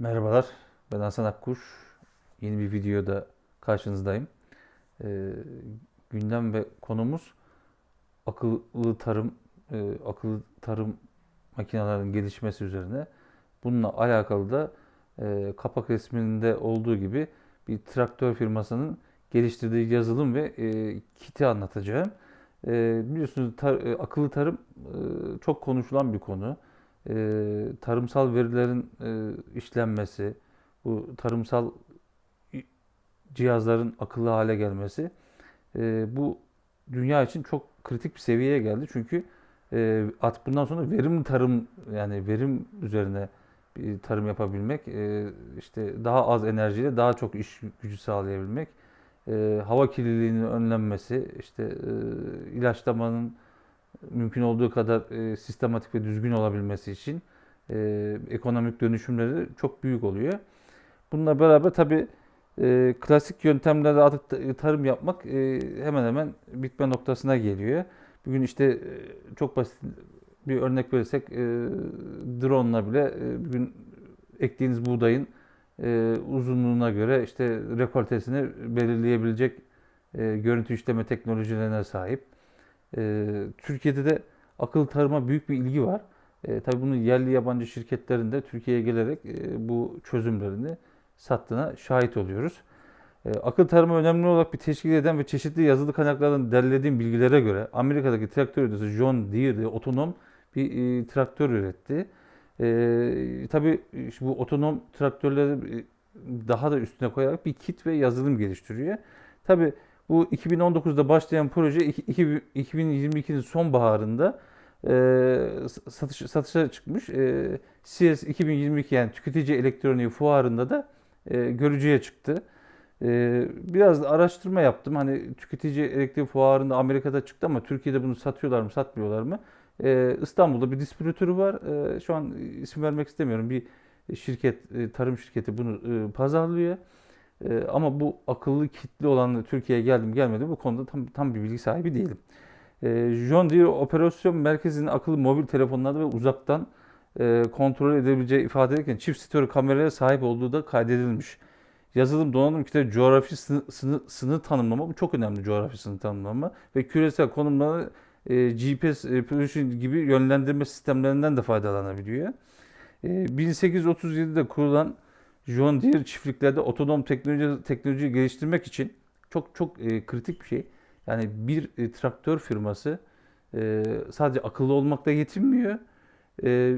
Merhabalar, ben Hasan Akkuş. Yeni bir videoda karşınızdayım. Ee, gündem ve konumuz akıllı tarım, e, akıllı tarım makinelerinin gelişmesi üzerine. Bununla alakalı da e, kapak resminde olduğu gibi bir traktör firmasının geliştirdiği yazılım ve e, kiti anlatacağım. E, biliyorsunuz tar- e, akıllı tarım e, çok konuşulan bir konu e, tarımsal verilerin e, işlenmesi, bu tarımsal cihazların akıllı hale gelmesi e, bu dünya için çok kritik bir seviyeye geldi. Çünkü e, artık bundan sonra verimli tarım yani verim üzerine bir tarım yapabilmek, e, işte daha az enerjiyle daha çok iş gücü sağlayabilmek, e, hava kirliliğinin önlenmesi, işte e, ilaçlamanın mümkün olduğu kadar e, sistematik ve düzgün olabilmesi için e, ekonomik dönüşümleri çok büyük oluyor. Bununla beraber tabii e, klasik yöntemlerle artık ta- tarım yapmak e, hemen hemen bitme noktasına geliyor. Bugün işte e, çok basit bir örnek verirsek e, drone'la bile e, bugün ektiğiniz buğdayın e, uzunluğuna göre işte rekoltesini belirleyebilecek e, görüntü işleme teknolojilerine sahip. E, Türkiye'de de akıllı tarıma büyük bir ilgi var. E, tabii bunu yerli yabancı şirketlerin de Türkiye'ye gelerek e, bu çözümlerini sattığına şahit oluyoruz. E, akıllı tarımı önemli olarak bir teşkil eden ve çeşitli yazılı kaynaklardan derlediğim bilgilere göre Amerika'daki traktör üreticisi John Deere otonom bir e, traktör üretti. E, tabii işte bu otonom traktörleri e, daha da üstüne koyarak bir kit ve yazılım geliştiriyor. Tabii bu 2019'da başlayan proje iki- iki- 2022'nin sonbaharında e, satış, satışa çıkmış. E, CES 2022 yani tüketici elektroniği fuarında da e, görücüye çıktı. E, biraz da araştırma yaptım. Hani tüketici elektriği fuarında Amerika'da çıktı ama Türkiye'de bunu satıyorlar mı, satmıyorlar mı? E, İstanbul'da bir distribütörü var. E, şu an isim vermek istemiyorum. Bir şirket, e, tarım şirketi bunu e, pazarlıyor. E, ama bu akıllı kitli olan Türkiye'ye geldim gelmedi bu konuda tam tam bir bilgi sahibi değilim. E, John Deere operasyon merkezinin akıllı mobil telefonlarda ve uzaktan e, kontrol edebileceği ifade edilirken çift stereo kameraya sahip olduğu da kaydedilmiş. Yazılım donanım kitabı coğrafi sınır, sınır, sınır tanımlama bu çok önemli coğrafi sınır tanımlama ve küresel konumları e, GPS e, gibi yönlendirme sistemlerinden de faydalanabiliyor. E, 1837'de kurulan John Deere çiftliklerde otonom teknoloji teknoloji geliştirmek için çok çok e, kritik bir şey. Yani bir e, traktör firması e, sadece akıllı olmakla yetinmiyor. E,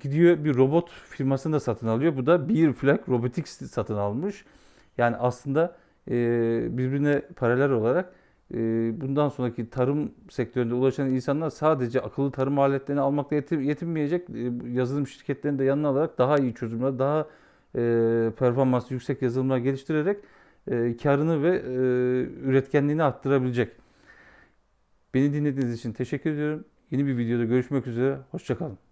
gidiyor bir robot firmasını da satın alıyor. Bu da Bear Flag Robotics satın almış. Yani aslında e, birbirine paralel olarak e, bundan sonraki tarım sektöründe ulaşan insanlar sadece akıllı tarım aletlerini almakla yetin- yetinmeyecek. E, yazılım şirketlerini de yanına alarak daha iyi çözümler, daha performansı yüksek yazılımlar geliştirerek e, karını ve e, üretkenliğini arttırabilecek. Beni dinlediğiniz için teşekkür ediyorum. Yeni bir videoda görüşmek üzere. Hoşçakalın.